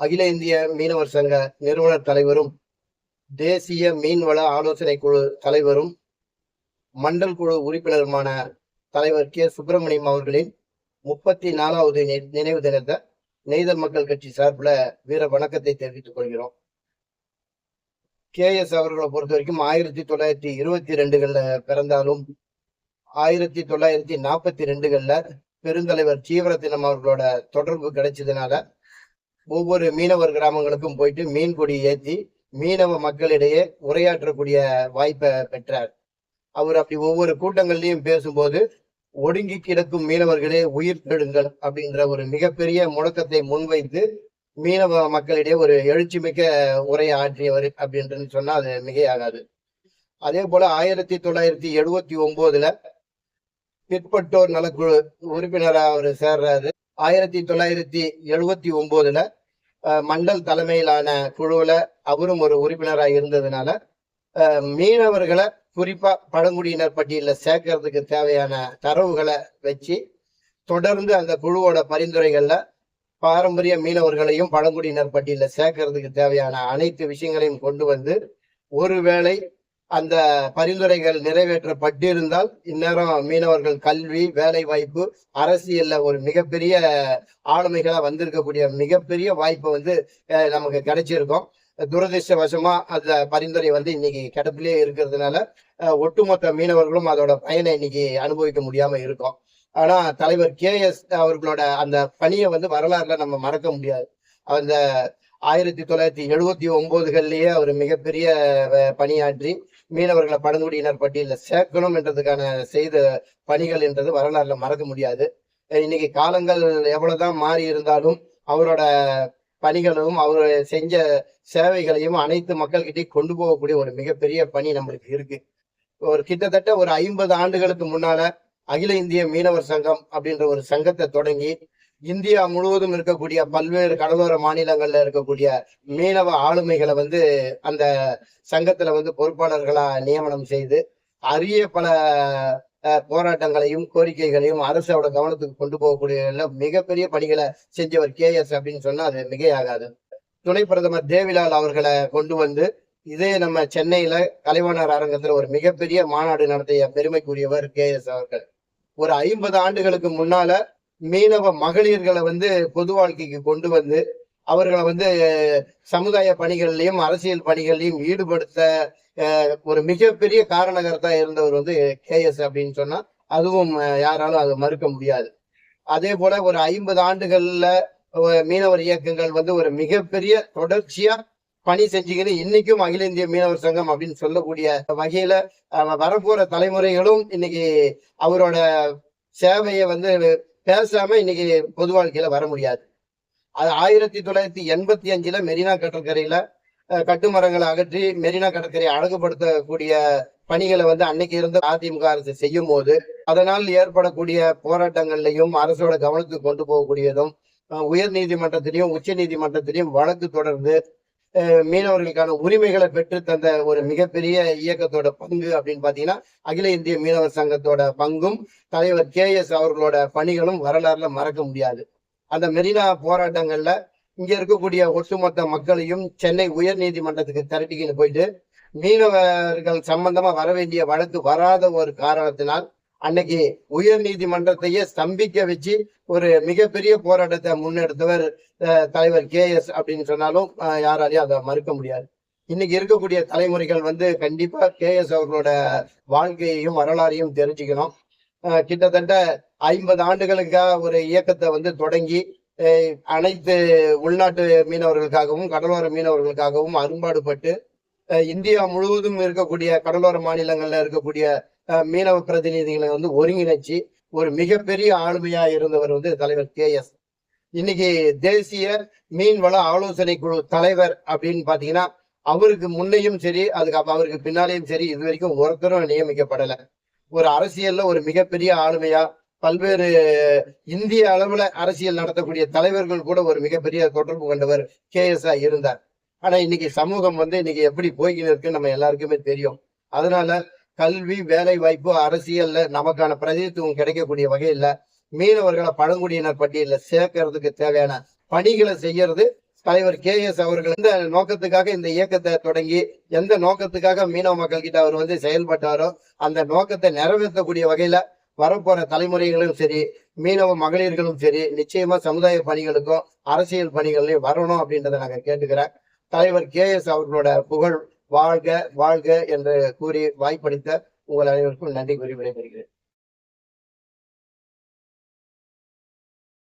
அகில இந்திய மீனவர் சங்க நிறுவனர் தலைவரும் தேசிய மீன்வள ஆலோசனை குழு தலைவரும் மண்டல் குழு உறுப்பினருமான தலைவர் கே. சுப்பிரமணியம் அவர்களின் முப்பத்தி நாலாவது நினைவு தினத்தை நெய்தல் மக்கள் கட்சி சார்பில் வீர வணக்கத்தை தெரிவித்துக் கொள்கிறோம். கே. எஸ். அவர்களை பொறுத்த வரைக்கும் ஆயிரத்தி தொள்ளாயிரத்தி இருபத்தி ரெண்டுகள்ல பிறந்தாலும் ஆயிரத்தி தொள்ளாயிரத்தி நாற்பத்தி ரெண்டுகள்ல பெருந்தலைவர் சீவரத்தினம் அவர்களோட தொடர்பு கிடைச்சதுனால ஒவ்வொரு மீனவர் கிராமங்களுக்கும் போயிட்டு மீன் கொடி ஏத்தி மீனவ மக்களிடையே உரையாற்றக்கூடிய வாய்ப்பை பெற்றார். அவர் அப்படி ஒவ்வொரு கூட்டங்கள்லயும் பேசும்போது ஒடுங்கி கிடக்கும் மீனவர்களே உயிர் தெடுங்கள் அப்படின்ற ஒரு மிகப்பெரிய முழக்கத்தை முன்வைத்து மீனவ மக்களிடையே ஒரு எழுச்சிமிக்க உரையை ஆற்றியவர் அப்படின்றது சொன்னா அது மிகையாகாது. அதே போல ஆயிரத்தி தொள்ளாயிரத்தி எழுபத்தி ஒன்பதுல பிற்பட்டோர் நலக்குழு உறுப்பினரா அவர் சேர்றாரு. ஆயிரத்தி தொள்ளாயிரத்தி எழுபத்தி ஒன்பதுல மண்டல் தலைமையிலான குழுவில் அவரும் ஒரு உறுப்பினராக இருந்ததுனால மீனவர்களை குறிப்பா பழங்குடியினர் பட்டியலில் சேர்க்கறதுக்கு தேவையான தரவுகளை வச்சு தொடர்ந்து அந்த குழுவோட பரிந்துரைகள்ல பாரம்பரிய மீனவர்களையும் பழங்குடியினர் பட்டியலில் சேர்க்கறதுக்கு தேவையான அனைத்து விஷயங்களையும் கொண்டு வந்து ஒருவேளை அந்த பரிந்துரைகள் நிறைவேற்றப்பட்டிருந்தால் இந்நேரம் மீனவர்கள் கல்வி வேலை வாய்ப்பு அரசியல்ல ஒரு மிகப்பெரிய ஆளுமைகளா வந்திருக்கக்கூடிய மிகப்பெரிய வாய்ப்பு வந்து நமக்கு கிடைச்சிருக்கும். துரதிருஷ்டவசமா அந்த பரிந்துரை வந்து இன்னைக்கு கிடப்பிலே இருக்கிறதுனால அஹ், ஒட்டுமொத்த மீனவர்களும் அதோட பயனை இன்னைக்கு அனுபவிக்க முடியாம இருக்கும். ஆனா தலைவர் கே எஸ் அவர்களோட அந்த பணியை வந்து வரலாறுல நம்ம மறக்க முடியாது. அந்த ஆயிரத்தி தொள்ளாயிரத்தி எழுபத்தி ஒன்பதுகள்லயே அவர் மிகப்பெரிய பணியாற்றி மீனவர்களை பழங்குடியினர் பட்டியலில் சேர்க்கணும் என்றதுக்கான செய்த பணிகள் என்றது வரலாறுல மறக்க முடியாது. இன்னைக்கு காலங்கள் எவ்வளவுதான் மாறி இருந்தாலும் அவரோட பணிகளும் அவர் செஞ்ச சேவைகளையும் அனைத்து மக்கள்கிட்டையும் கொண்டு போகக்கூடிய ஒரு மிகப்பெரிய பணி நம்மளுக்கு இருக்கு. ஒரு கிட்டத்தட்ட ஒரு ஐம்பது ஆண்டுகளுக்கு முன்னால அகில இந்திய மீனவர் சங்கம் அப்படின்ற ஒரு சங்கத்தை தொடங்கி இந்தியா முழுவதும் இருக்கக்கூடிய பல்வேறு கடலோர மாநிலங்கள்ல இருக்கக்கூடிய மீனவ ஆளுமைகளை வந்து அந்த சங்கத்துல வந்து பொறுப்பாளர்களா நியமனம் செய்து அரிய பல அஹ், போராட்டங்களையும் கோரிக்கைகளையும் அரசோட கவனத்துக்கு கொண்டு போகக்கூடிய மிகப்பெரிய பணிகளை செஞ்சவர் கே எஸ் அப்படின்னு சொன்னா அது மிகையாகாது. துணை பிரதமர் தேவிலால் அவர்களை கொண்டு வந்து இதே நம்ம சென்னையில கலைவாணர் அரங்கத்துல ஒரு மிகப்பெரிய மாநாடு நடத்திய பெருமைக்குரியவர் கே எஸ் அவர்கள். ஒரு ஐம்பது ஆண்டுகளுக்கு முன்னால மீனவ மகளிர்களை வந்து பொது வாழ்க்கைக்கு கொண்டு வந்து அவர்களை வந்து சமுதாய பணிகள்லையும் அரசியல் பணிகள்லையும் ஈடுபடுத்த ஒரு மிகப்பெரிய காரணகர்த்தா இருந்தவர் வந்து கே எஸ் அப்படின்னு சொன்னா அதுவும் யாராலும் அதை மறுக்க முடியாது. அதே போல ஒரு ஐம்பது ஆண்டுகள்ல மீனவர் இயக்கங்கள் வந்து ஒரு மிகப்பெரிய தொடர்ச்சியா பணி செஞ்சுக்கிட்டு இன்னைக்கும் அகில இந்திய மீனவர் சங்கம் அப்படின்னு சொல்லக்கூடிய வகையில வரப்போற தலைமுறைகளும் இன்னைக்கு அவரோட சேவையை வந்து பேசாம இன்னைக்கு பொது வாழ்க்கையில வர முடியாது. அது ஆயிரத்தி தொள்ளாயிரத்தி எண்பத்தி அஞ்சுல மெரினா கடற்கரையில கட்டுமரங்களை அகற்றி மெரினா கடற்கரையை அழகுபடுத்தக்கூடிய பணிகளை வந்து அன்னைக்கு இருந்த அதிமுக அரசு செய்யும் போது அதனால் ஏற்படக்கூடிய போராட்டங்கள்லையும் அரசோட கவனத்துக்கு கொண்டு போகக்கூடியதும் அஹ், உயர் நீதிமன்றத்திலையும் உச்ச நீதிமன்றத்திலையும் வழக்கு தொடர்ந்து மீனவர்களுக்கான உரிமைகளை பெற்று தந்த ஒரு மிகப்பெரிய இயக்கத்தோட பங்கு அப்படின்னு பாத்தீங்கன்னா அகில இந்திய மீனவர் சங்கத்தோட பங்கும் தலைவர் கே எஸ் அவர்களோட பணிகளும் வரலாறுல மறக்க முடியாது. அந்த மெரினா போராட்டங்கள்ல இங்க இருக்கக்கூடிய ஒட்டுமொத்த மக்களையும் சென்னை உயர் நீதிமன்றத்துக்கு திரட்டிக்கிட்டு போயிட்டு மீனவர்கள் சம்பந்தமா வர வேண்டிய வழக்கு வராத ஒரு காரணத்தினால் அன்னைக்கு உயர் நீதிமன்றத்தையே ஸ்தம்பிக்க வச்சு ஒரு மிகப்பெரிய போராட்டத்தை முன்னெடுத்தவர் அஹ், தலைவர் கே எஸ் அப்படின்னு சொன்னாலும் யாராலையும் அதை மறுக்க முடியாது. இன்னைக்கு இருக்கக்கூடிய தலைமுறைகள் வந்து கண்டிப்பா கே எஸ் அவர்களோட வாழ்க்கையையும் வரலாறையும் தெரிஞ்சுக்கணும். கிட்டத்தட்ட ஐம்பது ஆண்டுகளுக்காக ஒரு இயக்கத்தை வந்து தொடங்கி அஹ், அனைத்து உள்நாட்டு மீனவர்களுக்காகவும் கடலோர மீனவர்களுக்காகவும் அரும்பாடுபட்டு இந்தியா முழுவதும் இருக்கக்கூடிய கடலோர மாநிலங்கள்ல இருக்கக்கூடிய மீனவ பிரதிநிதிகளை வந்து ஒருங்கிணைச்சு ஒரு மிகப்பெரிய ஆளுமையா இருந்தவர் வந்து தலைவர் கே எஸ். இன்னைக்கு தேசிய மீன்வள ஆலோசனை குழு தலைவர் அப்படின்னு பாத்தீங்கன்னா அவருக்கு முன்னையும் சரி அதுக்கு அவருக்கு பின்னாலேயும் சரி இது வரைக்கும் ஒருத்தரும் நியமிக்கப்படல. ஒரு அரசியல்ல ஒரு மிகப்பெரிய ஆளுமையா பல்வேறு இந்திய அளவுல அரசியல் நடத்தக்கூடிய தலைவர்கள் கூட ஒரு மிகப்பெரிய தொடர்பு கொண்டவர் கே எஸ் இருந்தார். ஆனா இன்னைக்கு சமூகம் வந்து இன்னைக்கு எப்படி போய்கின்னு இருக்குன்னு நம்ம எல்லாருக்குமே தெரியும். அதனால கல்வி வேலை வாய்ப்பு அரசியல்ல நமக்கான பிரதிநிதித்துவம் கிடைக்கக்கூடிய வகையில மீனவர்களை பழங்குடியினர் பட்டியலில் சேர்க்கறதுக்கு தேவையான பணிகளை செய்யறது. தலைவர் கே எஸ் அவர்கள் எந்த நோக்கத்துக்காக இந்த இயக்கத்தை தொடங்கி எந்த நோக்கத்துக்காக மீனவ மக்கள் கிட்ட அவர் வந்து செயல்பட்டாரோ அந்த நோக்கத்தை நிறைவேற்றக்கூடிய வகையில வரப்போற தலைமுறைகளும் சரி மீனவ மகளிர்களும் சரி நிச்சயமா சமுதாய பணிகளுக்கும் அரசியல் பணிகளையும் வரணும் அப்படின்றத நாங்க கேட்டுக்கிறேன். தலைவர் கே எஸ் அவர்களோட புகழ் வாழ்க வாழ்க என்று கூறி வாய்ப்பளித்த உங்கள் அனைவருக்கும் நன்றி கூறி விடைபெறுகிறேன்.